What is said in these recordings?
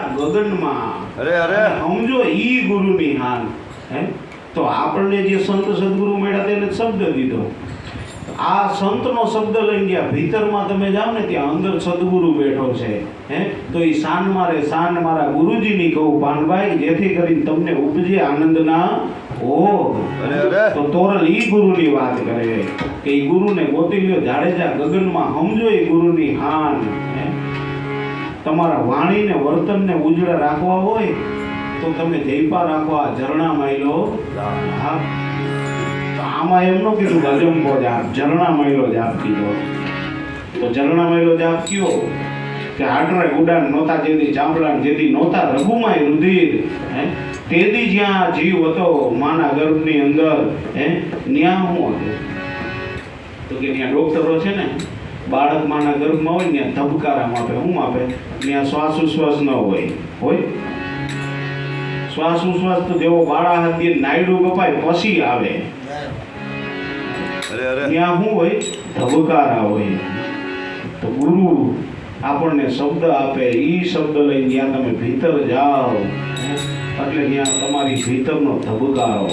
ગગનમાં. અરે અરે. સમજો ઈ ગુરુની હાન. હે તો આપણને જે સંત સદગુરુ મળ્યા તેને શબ્દ દીધો. આ સંતનો શબ્દ લઈને ગયા ભીતરમાં તમે જાઓ ને ત્યાં અંદર સદગુરુ બેઠો છે. હે? તો એ શાન મારે શાન મારા ગુરુજીની કહું પાનભાઈ જેથી કરીને તમને ઉપજે આનંદના ઓ તો તોરલ ઈ ગુરુની વાત કરે. કે ગુરુને ગોતી લ્યો જાડેજા ગગનમાં સમજો ઈ ગુરુની હાન? તમારા વાણીને, વર્તનને ઉજળા રાખવા હોય, તો તમે જૈપા રાખવા ઝરણા માયલો આમાં એમ ન કીધું ગજંબો જાપ ઝરણા માયલો જાપ કીધો. તો ઝરણા માયલો જાપ કયો? કે હાટરે ઉડાન નહોતા જેથી ચામડા જેથી નહોતા રઘુમાય રુધિર, હે? તેદી જ્યાં જીવ હતો માના ગર્ભની અંદર, હે? ન્યા હું હતો? તો કે ત્યાં ડોક્ટરો છે ને બાળક માના ગર્ભમાં હોય ત્યાં ધબકારા માપે શું માપે ત્યાં શ્વાસ ઉશ્વાસ ન હોય. હોય? શ્વાસ ઉશ્વાસ તો જેવો બાળા હતી નાયડું કપાય પછી આવે. ત્યાં શું હોય? ધબકારા હોય. તો ગુરુ આપણને શબ્દ આપે. એ શબ્દ લઈને જ્યાં તમે ભીતર જાઓ. એટલે ત્યાં તમારી ભીતરનો ધબકારો.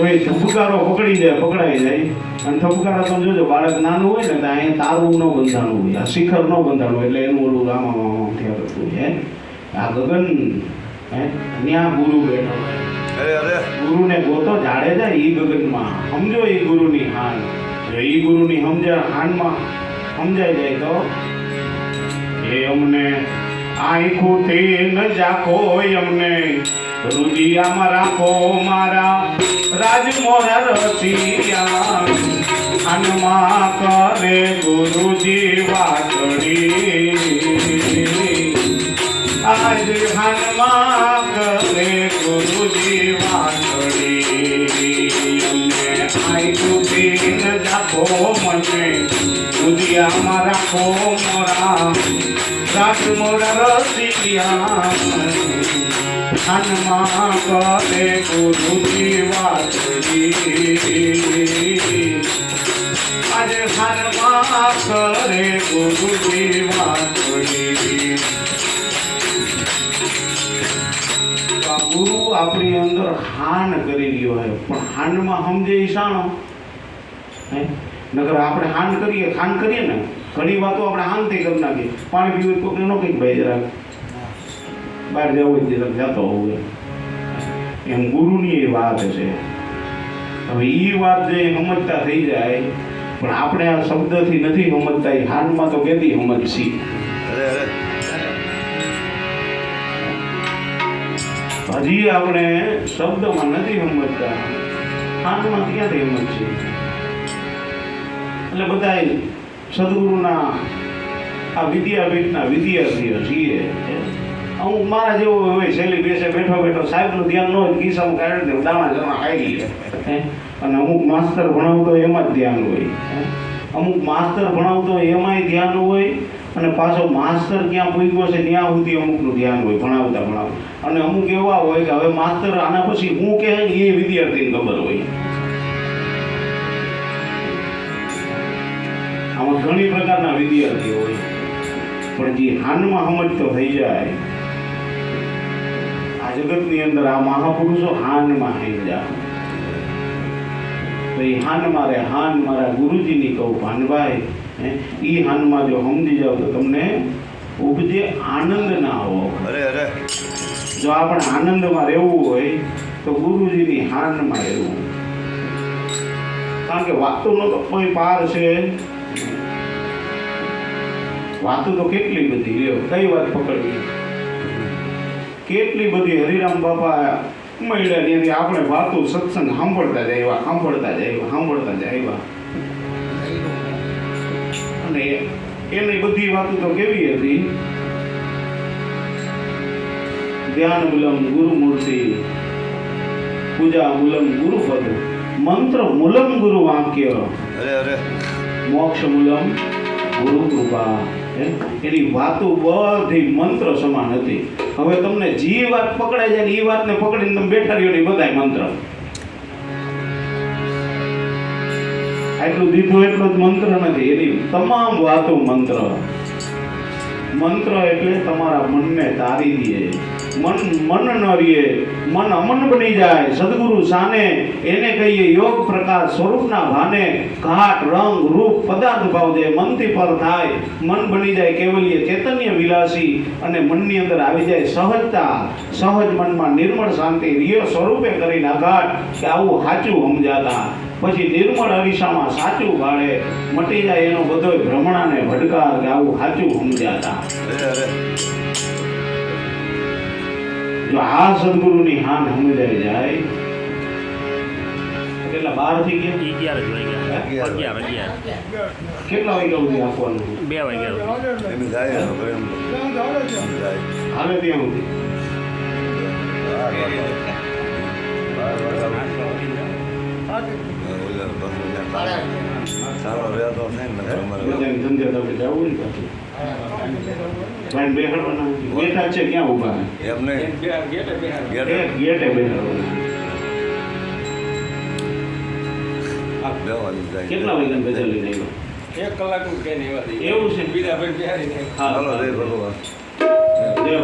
જો એ ધબકારો પકડી જાય પકડાઈ જાય. અને થપકારા તમે જોજો બાળક નાનું હોય ને તો અહીંયા તારું ન બંધાણું હોય. આ શિખર ન બંધાણું એટલે એનું ઓલું રામા મામા થયા હે? આ ગગન હે? ત્યાં ગુરુ બેઠો ગુરુને ગોતો જાડે જાય ઈ ગગનમાં. સમજો ઈ ગુરુની હાન. જો ઈ ગુરુની સમજણ હાનમાં સમજાઈ જાય તો? એ અમને આંખોથી ન જાખો અમને રુદિયામાં કો મારા રાજ મોરા રસિયા. હનુમા કરે ગુરુજી વાતડી આજ હનુમા કરે ગુરુજી વાતડી અમને આઈ ન જાખો મને. દુદિયા મારા કો મોરા. રાત મોરા રસિયા. હનુમા કરે ગુરુજી વાતડી આજે હનુમા કરે ગુરુજી વાતડી ગુરુ આપણી અંદર હાન કરી રહ્યો હોય પણ હાનમાં સમજે ઈ શાણો હે નગર આપણે હાન કરીએ ખાન કરીએ ને ઘણી વાતો આપણે હાનથી કરી નાખીએ. પાણી પીવું કોઈને ન કંઈક ભાઈ જરાક. બહાર જવું હોય તે જતો હોય એમ. ગુરુની એ વાત છે. હવે એ વાત જે સમજતા થઈ જાય પણ આપણે આ શબ્દથી નથી સમજતા એ હાલમાં તો કેદી સમજશી હજી આપણે શબ્દમાં નથી સમજતા હાથમાં ક્યાંથી સમજશે એટલે બધા સદગુરુના આ વિદ્યાપીઠના વિદ્યાર્થીઓ છીએ. અમુક મારા જેવો હોય શૈલી બેસે બેઠો બેઠો સાહેબનું ધ્યાન ન હોય ખિસ્સામાં કાઢી દે દાણા જમા ખાઈ લે અને અમુક માસ્તર ભણાવતો એમાં જ ધ્યાન હોય. અમુક માસ્તર ભણાવતો એમાંય ધ્યાન હોય અને પાછો માસ્તર ક્યાં પૂછ્યો છે ત્યાં સુધી અમુકનું ધ્યાન હોય ભણાવતા ભણાવતા. અને અમુક એવા હોય કે હવે માસ્તર આના પછી હું કહે એ વિદ્યાર્થીને ખબર હોય. આમાં ઘણી પ્રકારના વિદ્યાર્થીઓ હોય. પણ જે હાનમાં સમજતો થઈ જાય. જગતની અંદર આ મહાપુરુષો હાનમાં થઈ તો એ હાન મારે હાન મારા ગુરુજીની કહું ભાનભાઈ એ હાનમાં જો સમજી જાવ તો તમને ઉપજે આનંદ ના આવો. અરે અરે. જો આપણે આનંદમાં રહેવું હોય તો ગુરુજીની હાનમાં રહેવું. કારણ કે વાતોનો તો કોઈ પાર છે. વાતો તો કેટલી બધી કઈ વાત પકડવી? કેટલી બધી હરિરામ બાપા મળ્યા ત્યાંથી આપણે વાતો સત્સંગ સાંભળતા જ આવ્યા સાંભળતા જ આવ્યા સાંભળતા જ આવ્યા. અને એની બધી વાતો તો કેવી હતી? ધ્યાન મૂલમ ગુરુમૂર્તિ પૂજા મૂલમ ગુરુપદ મંત્ર મૂલમ ગુરુ વાક્ય અરે અરે. મોક્ષ મૂલમ ગુરુ કૃપા હે? એની વાતો બધી મંત્ર સમાન હતી. હવે તમને જે વાત પકડાય જાય ને એ વાતને પકડીને તમે બેઠા રહ્યો ને બધાય મંત્ર. આટલું દીધું એટલું જ મંત્ર નથી, એની તમામ વાતો મંત્ર. મંત્ર એટલે તમારા મનને તારી દે. મન મન ન રહીએ, મન અમન બની જાય. સદગુરુ સાને એને કહીએ, યોગ પ્રકાશ સ્વરૂપના ભાને ઘાટ, રંગ, રૂપ, પદાર્થ ભાવ દે મનથી પર થાય. મન બની જાય કેવલીય ચેતન્ય વિલાસી અને મનની અંદર આવી જાય સહજતા. સહજ મનમાં નિર્મળ શાંતિ રિયો સ્વરૂપે કરીને આઘાટ કે આવું સાચું સમજાતા. પછી નિર્મળ અરીસામાં સાચું ભાડે મટી જાય એનો બધો ભ્રમણાને ભડકાર કે આવું સાચું સમજાતા. જો આ સદગુરુની હાન સમજાઈ જાય કેટલા બારથી ગયા? અગિયાર જ વાગ્યા. કેટલા વાગ્યા સુધી આપવાનું? બે વાગ્યા. હાલે ત્યાં સુધી. સારો નહીં ધંધે તમે જવું ને ભાઈ બેહાડવાના જ છે ક્યાં ઊભા એમ નહીં ગેટે ગેટે. ગેટે બેહાડવાના. કેટલા વાગ્યા બધા લઈને આવ્યો? એક કલાકનું ટ્રેન એવા એવું છે? બીજા ભાઈ બિહારી હા. ચાલો જય ભગવાન. જય